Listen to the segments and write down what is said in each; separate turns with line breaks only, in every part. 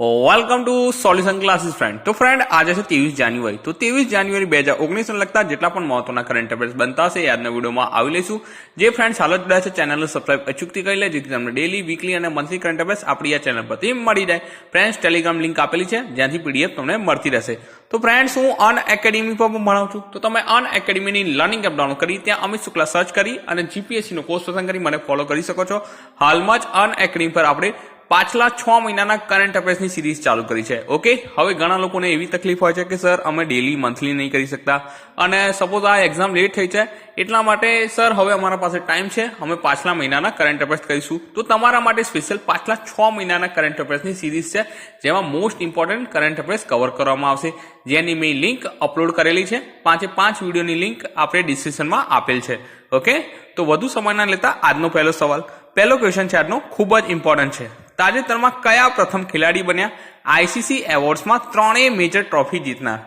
Welcome to solution classes friend તો friend આજે છે ત્રેવીસ જાન્યુઆરી. તો ત્રેવીસ જાન્યુઆરી બે હજાર ઓગણીસને લગતા જેટલા પણ મહત્વના કરંટ અફેર્સ બનતા હશે આજના વિડીયોમાં આવી લઈશું. જે ફ્રેન્ડ હાલ જ છે ચેનલને સબસ્ક્રાઇબ અચૂકથી કરી લે, જેથી તમને ડેલી વીકલી અને મંથલી કરંટ અફેર્સ આપણી આ ચેનલ પરથી મળી જાય. ફ્રેન્ડ્સ ટેલિગ્રામ લિંક આપેલી છે, જ્યાંથી પીડીએફ તમને મળતી રહેશે. તો ફ્રેન્ડ્સ હું અન એકેડેમી પર ભણાવું છું. તો તમે અન એકેડેમીની લર્નિંગ એપ ડાઉનલોડ કરી, ત્યાં અમિત શુક્લા સર્ચ કરી અને જીપીએસસીનો કોર્સ પસંદ કરી મને ફોલો કરી શકો છો. હાલમાં જ અન એકેડેમી પર આપણે પાછલા છ મહિનાના કરંટ અફેર્સની સિરીઝ ચાલુ કરી છે. ઓકે હવે ઘણા લોકોને એવી તકલીફ હોય છે કે સર અમે ડેલી મંથલી નહીં કરી શકતા. અને સપોઝ આ એક્ઝામ લેટ થઈ છે, એટલા માટે સર હવે અમારા પાસે ટાઈમ છે, અમે પાછલા મહિનાના કરંટ અફેર્સ કરીશું. તો તમારા માટે સ્પેશિયલ પાછલા છ મહિનાના કરંટ અફેર્સની સિરીઝ છે, જેમાં most important current affairs cover કરવામાં આવશે. જેની મેં લિંક અપલોડ કરેલી છે. પાંચે પાંચ વિડીયોની લિંક આપણે ડિસ્ક્રિપ્શનમાં આપેલ છે. ઓકે તો વધુ સમય ના લેતા આજનો પહેલો સવાલ. પહેલો ક્વેશ્ચન છે આજનો. ખૂબ જ ઇમ્પોર્ટન્ટ છે. તાજેતરમાં કયા પ્રથમ ખેલાડી બન્યા? આઈસીસી એવોર્ડ્સમાં ત્રણેય મેજર ટ્રોફી જીતનાર.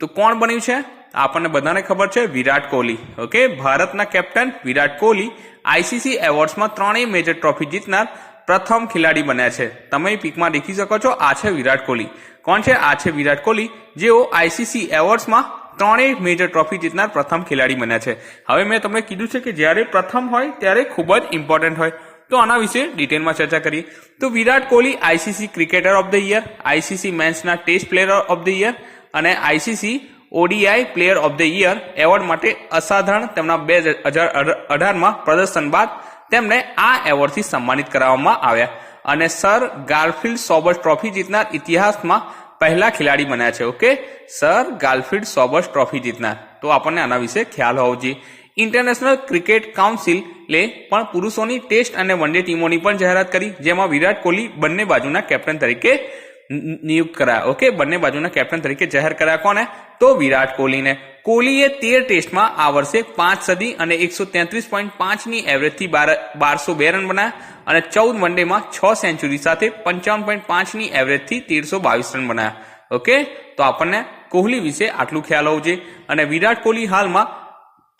તો કોણ બન્યું છે? આપણને બધાને ખબર છે વિરાટ કોહલી. ઓકે? ભારતના કેપ્ટન વિરાટ કોહલી આઈસીસી એવોર્ડ્સમાં ત્રણેય મેજર ટ્રોફી જીતનાર પ્રથમ ખેલાડી બન્યા છે. તમે પીકમાં દેખી શકો છો, આ છે વિરાટ કોહલી. કોણ છે? આ છે વિરાટ કોહલી, જેઓ આઈસીસી એવોર્ડ્સમાં ત્રણેય મેજર ટ્રોફી જીતનાર પ્રથમ ખેલાડી બન્યા છે. હવે મેં તમને કીધું છે કે જ્યારે પ્રથમ હોય ત્યારે ખૂબ જ ઇમ્પોર્ટન્ટ હોય. તો આના વિશે ડિટેલમાં ચર્ચા કરીએ તો Virat Kohli ICC cricketer of the year ICC મેન્સના test player of the year અને ICC ODI player of the year award માટે અસાધારણ તેમના બે હજાર અઢારમાં પ્રદર્શન બાદ તેમને આ એવોર્ડથી સન્માનિત કરવામાં આવ્યા. અને સર ગાર્ફિલ્ડ સોબર્સ ટ્રોફી જીતનાર ઇતિહાસમાં પહેલા ખેલાડી બન્યા છે okay sir Garfield Sobers trophy જીતનાર. તો આપણને આના વિશે ખ્યાલ હોવો જોઈએ. ઇન્ટરનેશનલ ક્રિકેટ કાઉન્સિલે પણ પુરુષોની ટેસ્ટ અને વન ડે ટીમોની પણ જાહેરાત કરી, જેમાં વિરાટ કોહલી બંને બાજુના કેપ્ટન તરીકે નિયુક્ત કરાયા. ઓકે, બંને બાજુના કેપ્ટન તરીકે જાહેર કરાયા કોને? તો વિરાટ કોહલીને. કોહલીએ તેર ટેસ્ટમાં આ વર્ષે પાંચ સદી અને એકસો તેત્રીસ પોઈન્ટ પાંચની એવરેજથી બારસો બે રન બનાવ્યા અને ચૌદ વનડેમાં છ સેન્ચુરી સાથે પંચાવન પોઈન્ટ પાંચની એવરેજથી તેરસો બાવીસ રન બનાવ્યા ઓકે, તો આપણને કોહલી વિશે આટલું ખ્યાલ હોવું જોઈએ. અને વિરાટ કોહલી હાલમાં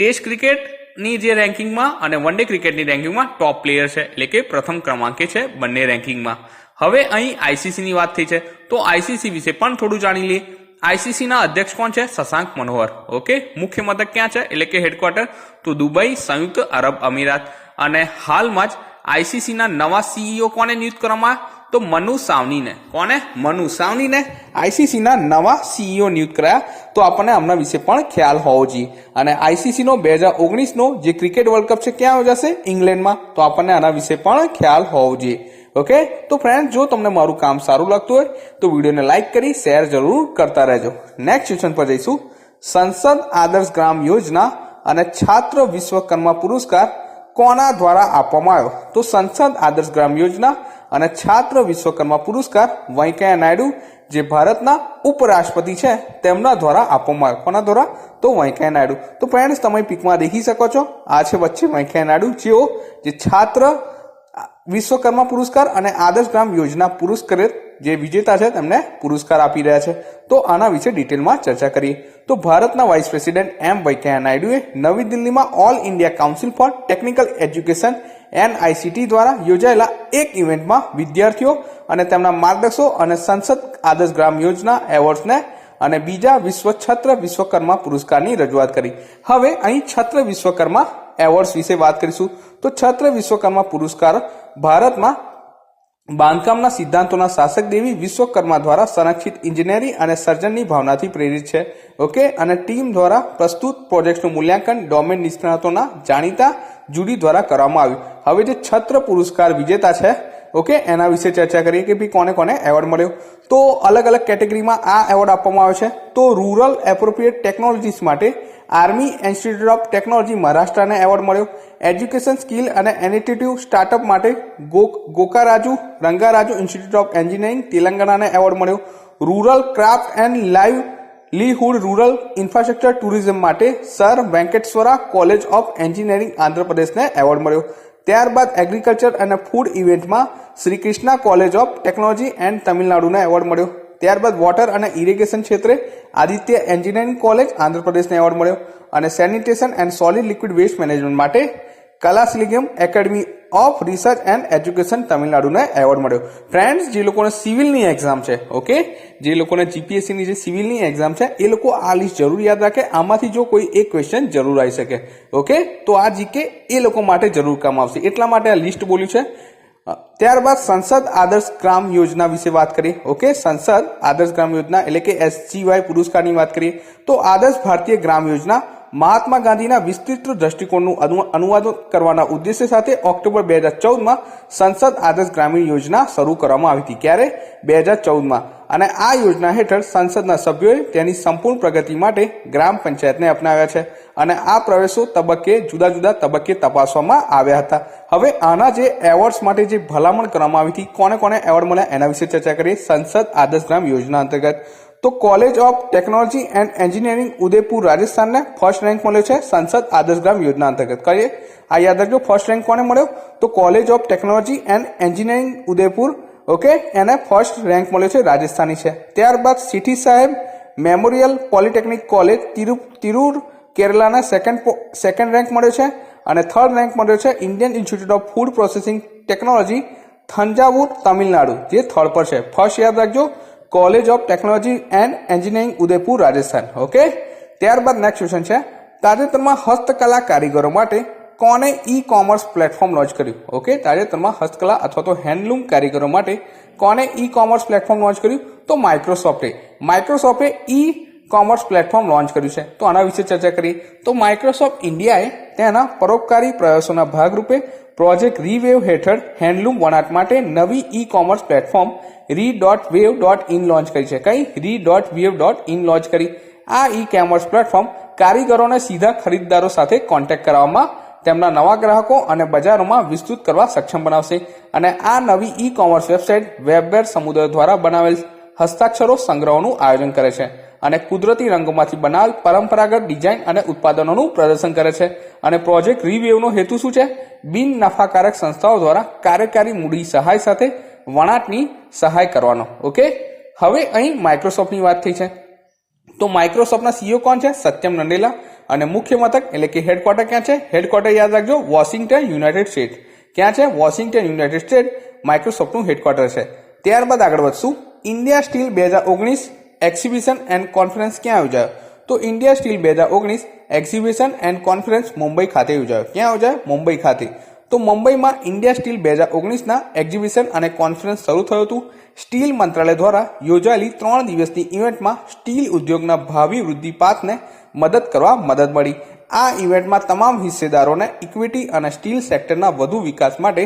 ટેસ્ટ ક્રિકેટની જે રેન્કિંગમાં અને વન ડે ક્રિકેટની રેન્કિંગમાં ટોપ પ્લેયર છે, એટલે કે પ્રથમ ક્રમાંકે છે બંને રેન્કિંગમાં. હવે અહીં આઈસીસીની વાત થઈ છે, તો આઈસીસી વિશે પણ થોડું જાણી લઈએ. આઈસીસીના અધ્યક્ષ કોણ છે? શશાંક મનોહર. ઓકે? મુખ્ય મથક ક્યાં છે? એટલે કે હેડક્વાર્ટર. તો દુબઈ, સંયુક્ત અરબ અમીરાત. અને હાલમાં જ આઈસીસીના નવા સીઈઓ કોને નિયુક્ત કરવામાં તો મનુ સાવનીને. કોને? મનુ સાવનીને આઈસીસીના નવા સીઈઓ નિયુક્ત કર્યા. તો આપણને આમના વિશે પણ ખ્યાલ હોવો જોઈએ. અને આઈસીસીનો બે હજાર ઓગણીસનો જે ક્રિકેટ વર્લ્ડ કપ છે ક્યાં યોજાશે? ઇંગ્લેન્ડમાં. તો આપણને આના વિશે પણ ખ્યાલ હોવો જોઈએ. ઓકે? તો ફ્રેન્ડ જો તમને મારું કામ સારું લાગતું હોય, તો વિડીયોને લાઇક કરી, શેર જરૂર કરતા રહેજો. નેક્સ્ટ ક્વેશ્ચન પર જઈશું. સંસદ આદર્શ ગ્રામ યોજના અને છાત્ર વિશ્વકર્મા પુરસ્કાર કોના દ્વારા આપવામાં આવ્યો? તો સંસદ આદર્શ ગ્રામ યોજના અને છાત્ર વિશ્વકર્મા પુરસ્કાર વેંકૈયા નાયડુ, જે ભારતના ઉપરાષ્ટ્રપતિ છે, તેમના દ્વારા આપવામાં આવ્યો. કોના દ્વારા? તો વેંકૈયા નાયડુ. તો ફ્રેન્ડ્સ, તમે પીકમાં દેખી શકો છો, આ છે વચ્ચે વેંકૈયા નાયડુ, જેઓ જે છાત્ર વિશ્વકર્મા પુરસ્કાર અને આદર્શ ગ્રામ યોજના પુરસ્કાર જે વિજેતા છે તેમને પુરસ્કાર આપી રહ્યા છે. તો આના વિશે ડિટેલમાં ચર્ચા કરીએ. તો ભારતના વાઇસ પ્રેસિડેન્ટ એમ વેંકૈયા નાયડુએ નવી દિલ્હીમાં all India council for technical education NICT દ્વારા યોજાયેલા એક ઇવેન્ટમાં વિદ્યાર્થીઓ અને તેમના માર્ગદર્શો અને સંસદ આદર્શ ગ્રામ યોજના એવોર્ડ્સને અને બીજા વિશ્વ છત્ર વિશ્વકર્મા પુરસ્કારની રજૂઆત કરી. હવે અહીં છત્ર વિશ્વકર્મા એવોર્ડ્સ વિશે વાત કરીશું. તો છત્ર વિશ્વકર્મા પુરસ્કાર ભારતમાં બાંધકામના સિદ્ધાંતોના શાસક દેવી વિશ્વકર્મા દ્વારા સંરક્ષિત ઇજનેરી અને સર્જનની ભાવનાથી પ્રેરિત છે. ઓકે? અને ટીમ દ્વારા પ્રસ્તુત પ્રોજેક્ટનું મૂલ્યાંકન ડોમેન નિષ્ણાતોના જાણીતા જુડી દ્વારા કરવામાં આવ્યું. હવે જે છત્ર પુરસ્કાર વિજેતા છે, ઓકે? એના વિશે ચર્ચા કરીએ કે ભાઈ કોને કોને એવોર્ડ મળ્યો? તો અલગ અલગ કેટેગરીમાં આ એવોર્ડ આપવામાં આવે છે. તો રૂરલ એપ્રોપ્રિએટ ટેકનોલોજીસ માટે આર્મી ઇન્સ્ટિટ્યૂટ ઓફ ટેકનોલોજી મહારાષ્ટ્રને એવોર્ડ મળ્યો. એજ્યુકેશન સ્કિલ અને એનિટિટ્યુ સ્ટાર્ટઅપ માટે Gokaraju, Rangaraju institute of engineering તેલંગાણાને award મળ્યો. Rural craft and livelihood rural infrastructure tourism માટે sir Venkateswara college of engineering આંધ્રપ્રદેશને award મળ્યો. ત્યારબાદ એગ્રીકલ્ચર અને ફૂડ ઇવેન્ટમાં Shri Krishna college of technology and તમિલનાડુને award મળ્યો. ત્યારબાદ વોટર અને ઇરિગેશન ક્ષેત્રે આદિત્ય એન્જિનિયરિંગ કોલેજ આંધ્રપ્રદેશને એવોર્ડ મળ્યો અને sanitation and solid liquid waste management માટે Kalasalingam academy of research and education તમિલનાડુને award મળ્યો. ફ્રેન્ડ્સ જે લોકોને સિવિલની એક્ઝામ છે ઓકે જે લોકોને જીપીએસસીની જે સિવિલની એક્ઝામ છે, એ લોકો આ લિસ્ટ જરૂર યાદ રાખે. આમાંથી જો કોઈ એક ક્વેશ્ચન જરૂર આવી શકે ઓકે તો આ જીકે એ લોકો માટે જરૂર કામ આવશે. એટલા માટે આ લિસ્ટ બોલ્યું છે. ત્યારબાદ સંસદ આદર્શ ગ્રામ યોજના વિશે વાત કરીએ. ઓકે, સંસદ આદર્શ ગ્રામ યોજના એટલે કે એસજીવાય પુરસ્કારની વાત કરીએ. તો આદર્શ ભારતીય ગ્રામ યોજના મહાત્મા ગાંધીના વિસ્તૃત દ્રષ્ટિકોણનું અનુ- અનુવાદ કરવાના ઉદ્દેશ્ય સાથે ઓક્ટોબર બે હજાર ચૌદમાં સંસદ આદર્શ ગ્રામીણ યોજના શરૂ કરવામાં આવી હતી. ક્યારે? બે હજાર ચૌદમાં. અને આ યોજના હેઠળ સંસદના સભ્યોએ તેની સંપૂર્ણ પ્રગતિ માટે ગ્રામ પંચાયતને અપનાવ્યા છે અને આ પ્રવેશો તબક્કે જુદા જુદા તબક્કે તપાસવામાં આવ્યા હતા. હવે આના જે એવોર્ડ્સ માટે જે ભલામણ કરવામાં આવી હતી, કોને કોને એવોર્ડ મળ્યા એના વિશે ચર્ચા કરીએ સંસદ આદર્શ ગ્રામ યોજના અંતર્ગત. તો college of technology and engineering Udaipur, રાજસ્થાનને first rank મળ્યો છે સંસદ આદર્શ ગ્રામ યોજના અંતર્ગત. કરીએ? આ યાદ રાખજો ફર્સ્ટ રેન્ક કોને મળ્યો? તો college of technology and engineering Udaipur. Okay એને ફર્સ્ટ રેન્ક મળ્યો છે, રાજસ્થાની છે. ત્યારબાદ Seethi Sahib memorial polytechnic college Tiru, Tirur, કેરલાને second second rank મળ્યો છે. અને થર્ડ રેન્ક મળ્યો છે Indian institute of food processing technology Thanjavur, Tamil Nadu, જે થર્ડ પર છે. ફર્સ્ટ યાદ રાખજો college of technology and engineering, Udaipur, Rajasthan. Okay ત્યારબાદ નેક્સ્ટ ક્વેશ્ચન છે. તાજેતરમાં હસ્તકલા કારીગરો માટે કોને ઈ કોમર્સ પ્લેટફોર્મ લોન્ચ કર્યું? ઓકે તાજેતરમાં હસ્તકલા અથવા તો હેન્ડલૂમ કારીગરો માટે કોને ઈ કોમર્સ પ્લેટફોર્મ લોન્ચ કર્યું? તો માઇક્રોસોફ્ટે માઇક્રોસોફ્ટે ઈ કોમર્સ પ્લેટફોર્મ લોન્ચ કર્યું છે. તો આના વિશે ચર્ચા કરી. તો માઇક્રોસોફ્ટ ઇન્ડિયાએ તેના પરોપકારી પ્રયાસોના ભાગરૂપે પ્રોજેક્ટ રીવેવ હેઠળ હેન્ડલૂમ વણાટ માટે નવી e commerce platform re dot weave dot in launch કરી છે. કઈ? Re dot weave dot in launch કરી. આ ઈ કોમર્સ પ્લેટફોર્મ કારીગરોને સીધા ખરીદદારો સાથે કોન્ટેક્ટ કરવામાં તેમના નવા ગ્રાહકો અને બજારોમાં વિસ્તૃત કરવા સક્ષમ બનાવશે. અને આ નવી ઈ કોમર્સ વેબસાઇટ વેબવેર સમુદાય દ્વારા બનાવેલ હસ્તાક્ષરો સંગ્રહોનું આયોજન કરે છે અને કુદરતી રંગોમાંથી બનાવેલ પરંપરાગત ડિઝાઇન અને ઉત્પાદનોનું પ્રદર્શન કરે છે. અને પ્રોજેક્ટ રિવ્યુનો હેતુ શું છે? બિન નફાકારક સંસ્થાઓ દ્વારા કાર્યકારી મૂડી સહાય સાથે વણાટની સહાય કરવાનો ઓકે હવે અહીં માઇક્રોસોફ્ટની વાત થઈ છે. તો માઇક્રોસોફ્ટના સીઈઓ કોણ છે? સત્યમ નંડેલા. અને મુખ્ય મથક એટલે કે હેડક્વાર્ટર ક્યાં છે? હેડક્વાર્ટર યાદ રાખજો વોશિંગ્ટન યુનાઇટેડ સ્ટેટ ક્યાં છે? વોશિંગ્ટન યુનાઇટેડ સ્ટેટ માઇક્રોસોફ્ટનું હેડક્વાર્ટર છે. ત્યારબાદ આગળ વધશું. ઇન્ડિયા સ્ટીલ બે હજાર ઓગણીસ એક્ઝિબિશન એન્ડ કોન્ફરન્સ ક્યાં યોજાયો? તો ઇન્ડિયા સ્ટીલ બે હજાર ઓગણીસ એક્ઝિબિશન એન્ડ કોન્ફરન્સ મુંબઈ ખાતે યોજાયો. ક્યાં યોજાયો? મુંબઈ ખાતે. તો મુંબઈમાં ઇન્ડિયા સ્ટીલ બે હજાર ઓગણીસના એક્ઝિબિશન અને કોન્ફરન્સ શરૂ થયું હતું. સ્ટીલ મંત્રાલય દ્વારા યોજાયેલી ત્રણ દિવસની ઇવેન્ટમાં સ્ટીલ ઉદ્યોગના ભાવિ વૃદ્ધિ પાથને મદદ કરવા મદદ મળી. આ ઇવેન્ટમાં તમામ હિસ્સેદારોને ઇક્વિટી અને સ્ટીલ સેક્ટરના વધુ વિકાસ માટે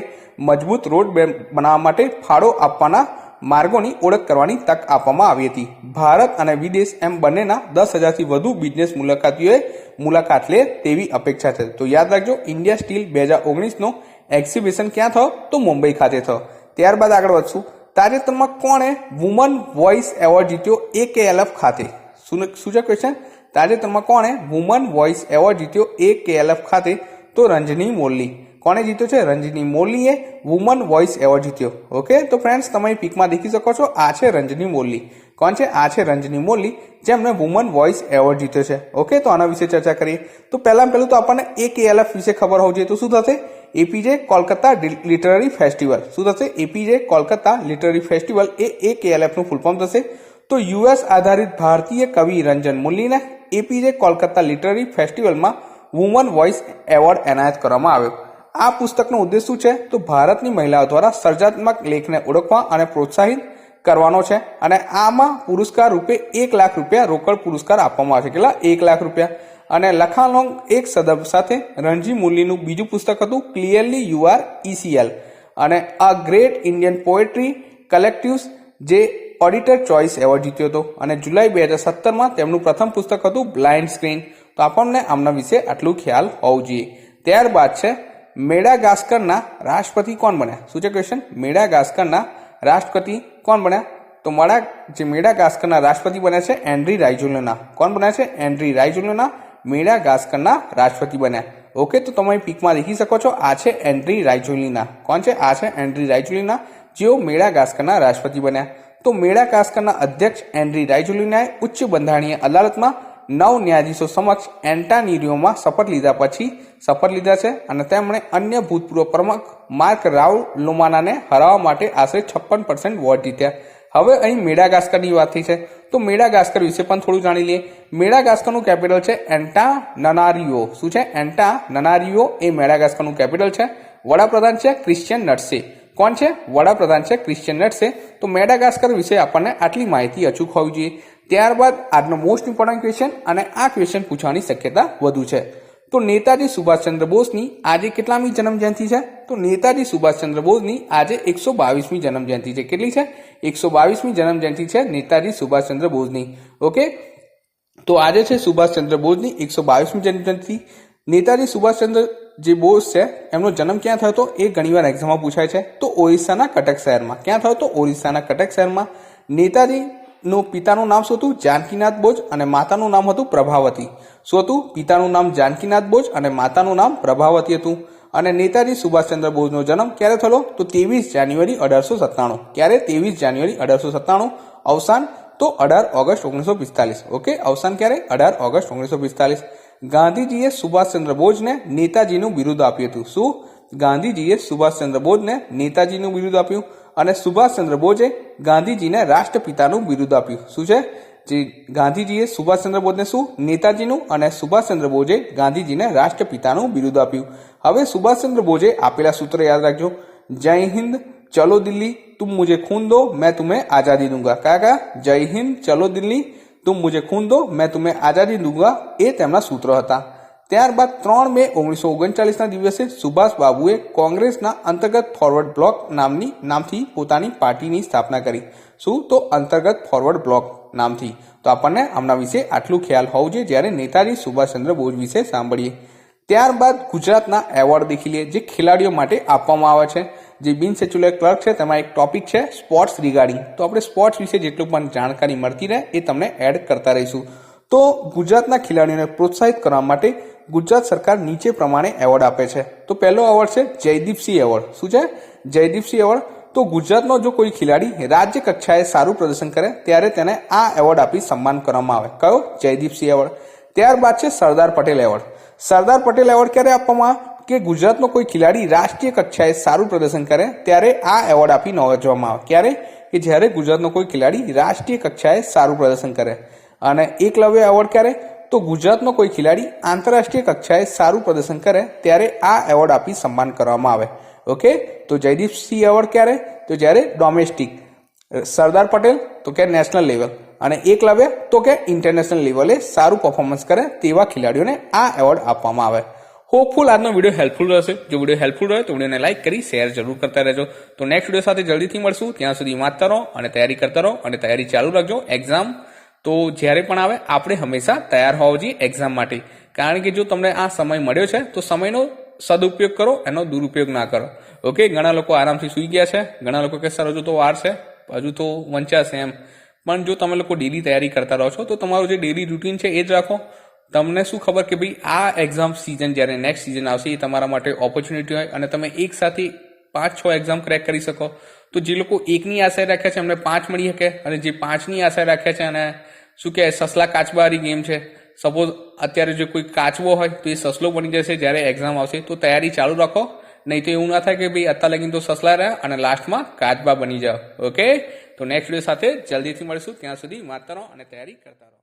મજબૂત રોડ બનાવવા માટે ફાળો આપવાના માર્ગોની ઓળખ કરવાની તક આપવામાં આવી હતી. ભારત અને વિદેશ એમ બંનેના દસ હજારથી વધુ બિઝનેસ મુલાકાતીઓએ મુલાકાત લે તેવી અપેક્ષા છે. તો યાદ રાખજો ઇન્ડિયા સ્ટીલ બે હજાર ઓગણીસનો એક્ઝિબિશન ક્યાં થયો? તો મુંબઈ ખાતે થયો. ત્યારબાદ આગળ વધશું. તાજેતરમાં કોણે વુમન વોઇસ એવોર્ડ જીત્યો? એકેએલએફ ખાતે. શું શું છે ક્વેશ્ચન તાજેતરમાં કોણે વુમન વોઇસ એવોર્ડ જીત્યો? એકેએલએફ ખાતે. તો રંજની મોલ્લી. કોણે જીત્યો છે? રંજની મોલીએ વુમન વોઇસ એવોર્ડ જીત્યો. ઓકે તો ફ્રેન્ડ્સ તમે પિકમાં દેખી શકો છો, આ છે રંજની મોલી. કોણ છે? આ છે રંજની મોલી, જેમણે વુમન વોઇસ એવોર્ડ જીત્યો છે. ઓકે તો આના વિશે ચર્ચા કરીએ. તો પહેલાં પહેલું તો આપણને એકેએલએફ વિશે ખબર હોવી જોઈએ. તો શું થશે? APJ Kolkata literary festival. શું થશે? એપીજે કોલકાતા લિટરરી ફેસ્ટિવલ એ એકેએલએફનું ફૂલ ફોર્મ થશે. તો યુએસ આધારિત ભારતીય કવિ રંજન મુલ્લીને એપીજે કોલકાતા લિટરરી ફેસ્ટિવલમાં વુમન વોઇસ એવોર્ડ એનાયત કરવામાં આવ્યો. આ પુસ્તકનો ઉદ્દેશ શું છે? તો ભારતની મહિલાઓ દ્વારા સર્જનાત્મક લેખને ઓળખવા અને પ્રોત્સાહિત કરવાનો છે અને આમાં પુરસ્કાર રૂપે એક લાખ રૂપિયા રોકડ પુરસ્કાર આપવામાં આવે છે. કેટલા? એક લાખ રૂપિયા. અને લખાલોંગ એક સદબ સાથે રણજી મુરલીનું બીજું પુસ્તક હતું ક્લિયરલી યુ આર ઈસીએલ અને આ ગ્રેટ ઇન્ડિયન પોએટ્રી કલેક્ટિવ્સ જે ઓડિટર ચોઇસ એવોર્ડ જીત્યો હતો. અને જુલાઈ બે હજાર સત્તરમાં તેમનું પ્રથમ પુસ્તક હતું બ્લાઇન્ડ સ્ક્રીન તો આપણને આમના વિશે આટલું ખ્યાલ હોવું જોઈએ. ત્યારબાદ છે મેડાગાસ્કરના રાષ્ટ્રપતિ કોણ બન્યા? શું છે ક્વેશ્ચન મેડાગાસ્કરના રાષ્ટ્રપતિ કોણ બન્યા? તો મળા જે મેડાગાસ્કરના રાષ્ટ્રપતિ બન્યા છે, એન્ડ્રી રાઇજુલના કોણ બન્યા છે? એન્ડ્રી રાઇજુલના મેડાગાસ્કરના રાષ્ટ્રપતિ બન્યા. ઓકે, તો તમે પીકમાં લખી શકો છો, આ છે એન્ડ્રી રાઇજુલીના કોણ છે? આ છે એન્ડ્રી રાયજુલીના. જેઓ મેડાગાસ્કરના રાષ્ટ્રપતિ બન્યા. તો મેડાગાસ્કરના અધ્યક્ષ એન્ડ્રી રાઇજુલીનાએ ઉચ્ચ બંધારણીય અદાલતમાં નવ ન્યાયાધીશો સમક્ષ એન્ટાનીરિયોમાં શપથ લીધા પછી શપથ લીધા છે અને તેમણે અન્ય ભૂતપૂર્વ પ્રમુખ માર્ક રાઉલ લુમાનાને હરાવવા માટે આશરે છપ્પન પર્સન્ટ વોટ જીત્યા. હવે અહીં મેડાગાસ્કરની વાત થઈ છે. તો મેડાગાસ્કર વિશે પણ થોડું જાણી લઈએ. મેડાગાસ્કરનું કેપિટલ છે એન્ટા નનારીઓ. શું છે? એન્ટા નનારીઓ એ મેડાગાસ્કરનું કેપિટલ છે. વડાપ્રધાન છે ક્રિશ્ચિયન નટસે કોણ છે? વડાપ્રધાન છે ક્રિશ્ચિયન નટસે તો મેડાગાસ્કર વિશે આપણને આટલી માહિતી અચૂક હોવી જોઈએ. ત્યારબાદ આજનો મોસ્ટ ઇમ્પોર્ટન્ટ ક્વેશ્ચન અને આ ક્વેશ્ચન પૂછવાની શક્યતા વધુ છે. તો નેતાજી સુભાષચંદ્ર બોઝની આજે કેટલામી જન્મજયંતિ છે? તો નેતાજી સુભાષચંદ્ર બોઝની આજે એકસો બાવીસમી જન્મજયંતિ છે. કેટલી છે? એકસો બાવીસમી જન્મજયંતિ છે નેતાજી સુભાષચંદ્ર બોઝની. ઓકે? તો આજે છે સુભાષચંદ્ર બોઝની એકસો બાવીસમી જન્મજયંતિ. નેતાજી સુભાષચંદ્ર જે બોઝ છે, એમનો જન્મ ક્યાં થયો હતો? એ ઘણીવાર એક્ઝામમાં પૂછાય છે. તો ઓરિસ્સાના કટક શહેરમાં. ક્યાં થયો તો ઓરિસ્સાના કટક શહેરમાં. નેતાજીનું પિતાનું નામ શું હતું જાનકીનાથ બોઝ અને માતાનું નામ હતું પ્રભાવતી. શું હતું પિતાનું નામ જાનકીનાથ બોઝ અને માતાનું નામ પ્રભાવતી હતું. અને નેતાજી સુભાષચંદ્ર બોઝનો જન્મ ક્યારે થયો? તો ત્રેવીસ જાન્યુઆરી અઢારસો સત્તાણું. ક્યારે? ત્રેવીસ જાન્યુઆરી અઢારસો સત્તાણું. અવસાન? તો અઢાર ઓગસ્ટ ઓગણીસો પિસ્તાલીસ. ઓકે? અવસાન ક્યારે? અઢાર ઓગસ્ટ ઓગણીસો પિસ્તાલીસ. ગાંધીજીએ સુભાષચંદ્ર બોઝને નેતાજીનું બિરુદ આપ્યું હતું. શું? ગાંધીજીએ સુભાષચંદ્ર બોઝને નેતાજીનું બિરુદ આપ્યું. અને સુભાષચંદ્ર બોઝે ગાંધીજીને રાષ્ટ્રપિતાનું બિરુદ આપ્યું. શું છે? જે ગાંધીજીએ સુભાષચંદ્ર બોઝને શું? નેતાજીનું અને સુભાષચંદ્ર બોઝે ગાંધીજીને રાષ્ટ્રપિતાનું બિરુદ આપ્યું. હવે સુભાષચંદ્ર બોઝે આપેલા સૂત્ર યાદ રાખજો. જય હિન્દ, ચલો દિલ્હી, તુમ મુજે ખૂન દો, મેં તુમ્હે આઝાદી દૂંગા. કયા કયા? જય હિન્દ, ચલો દિલ્હી, તુમ મુજે ખૂન દો, મેં તુમ્હે આઝાદી દૂંગા એ તેમના સૂત્ર હતા. ત્યારબાદ ત્રણ મે ઓગણીસો ઓગણચાલીસના દિવસે સુભાષ બાબુએ કોંગ્રેસના અંતર્ગત ફોરવર્ડ બ્લોક નામની, નામથી પોતાની પાર્ટીની સ્થાપના કરી. શું? તો અંતર્ગત ફોરવર્ડ બ્લોક નામથી. તો આપણને આમના વિશે આટલું ખ્યાલ હોવું જોઈએ જ્યારે નેતાજી સુભાષચંદ્ર બોઝ વિશે સાંભળીએ. ત્યારબાદ ગુજરાતના એવોર્ડ દેખી લઈએ, જે ખેલાડીઓ માટે આપવામાં આવે છે. જે બિન સેચ્યુલર ક્લર્ક છે, તેમાં એક ટોપિક છે, સ્પોર્ટ્સ રિગાર્ડિંગ. તો આપણે સ્પોર્ટ્સ વિશે જેટલું પણ જાણકારી મળતી રહે એ તમને એડ કરતા રહીશું. તો ગુજરાતના ખેલાડીઓને પ્રોત્સાહિત કરવા માટે ગુજરાત સરકાર નીચે પ્રમાણે એવોર્ડ આપે છે. તો પહેલો એવોર્ડ છે જયદીપસિંહ એવોર્ડ. શું છે? જયદીપસિંહ એવોર્ડ. તો ગુજરાતનો જો કોઈ ખેલાડી રાજ્ય કક્ષાએ સારું પ્રદર્શન કરે, ત્યારે તેને આ એવોર્ડ આપી સન્માન કરવામાં આવે. કયો? જયદીપસિંહ એવોર્ડ. ત્યારબાદ છે સરદાર પટેલ એવોર્ડ. સરદાર પટેલ એવોર્ડ ક્યારે આપવામાં કે ગુજરાતનો કોઈ ખેલાડી રાષ્ટ્રીય કક્ષાએ સારું પ્રદર્શન કરે, ત્યારે આ એવોર્ડ આપી નવાજવામાં આવે. ક્યારે? કે જ્યારે ગુજરાતનો કોઈ ખેલાડી રાષ્ટ્રીય કક્ષાએ સારું પ્રદર્શન કરે. અને એકલવ્ય એવોર્ડ ક્યારે? તો ગુજરાતનો કોઈ ખેલાડી આંતરરાષ્ટ્રીય કક્ષાએ સારું પ્રદર્શન કરે ત્યારે આ એવોર્ડ આપી સન્માન કરવામાં આવે. ઓકે તો જયદીપ સિંહ એવોર્ડ ક્યારે? તો જ્યારે ડોમેસ્ટિક સરદાર પટેલ, તો કે નેશનલ લેવલ અને એકલવ્ય તો કે ઇન્ટરનેશનલ લેવલે સારું પરફોર્મન્સ કરે તેવા ખેલાડીઓને આ એવોર્ડ આપવામાં આવે. હોપફુલ આજનો વીડિયો હેલ્પફુલ રહેશે. જો વીડિયો હેલ્પફુલ રહે તો વિડીયોને લાઇક કરી શેર જરૂર કરતા રહેજો. તો નેક્સ્ટ વીડિયો સાથે જલ્દીથી મળશું. ત્યાં સુધી વાંચતા રહો અને તૈયારી કરતા રહો અને તૈયારી ચાલુ રાખજો. એક્ઝામ તો જ્યારે પણ આવે, આપણે હંમેશા તૈયાર હોવા જોઈએ એક્ઝામ માટે. કારણ કે જો તમને આ સમય મળ્યો છે, તો સમયનો સદુપયોગ કરો, એનો દુરુપયોગ ના કરો. ઓકે ઘણા લોકો આરામથી સૂઈ ગયા છે, ઘણા લોકો કે સર હજુ તો વાર છે, હજુ તો વંચાશે એમ. પણ જો તમે લોકો ડેલી તૈયારી કરતા રહો છો, તો તમારું જે ડેલી રૂટીન છે એ જ રાખો. તમને શું ખબર કે ભાઈ, આ એક્ઝામ સિઝન જ્યારે નેક્સ્ટ સિઝન આવશે, એ તમારા માટે ઓપોર્ચ્યુનિટી હોય અને તમે એક સાથે પાંચ, છ એક્ઝામ ક્રેક કરી શકો. તો જે લોકો એકની આશા રાખ્યા છે, એમને પાંચ મળી શકે, અને જે પાંચની આશા રાખ્યા છે અને શું કહેવાય સસલા કાચબાવાળી ગેમ છે? સપોઝ અત્યારે જો કોઈ કાચવો હોય તો એ સસલો બની જશે જ્યારે એક્ઝામ આવશે. તો તૈયારી ચાલુ રાખો. નહીં તો એવું ના થાય કે ભાઈ અત્યાર લગીને તો સસલા રહ્યા અને લાસ્ટમાં કાચબા બની જાઓ. ઓકે તો નેક્સ્ટ વીડિયો સાથે જલ્દીથી મળીશું. ત્યાં સુધી વાંચતા રહો અને તૈયારી કરતા રહો.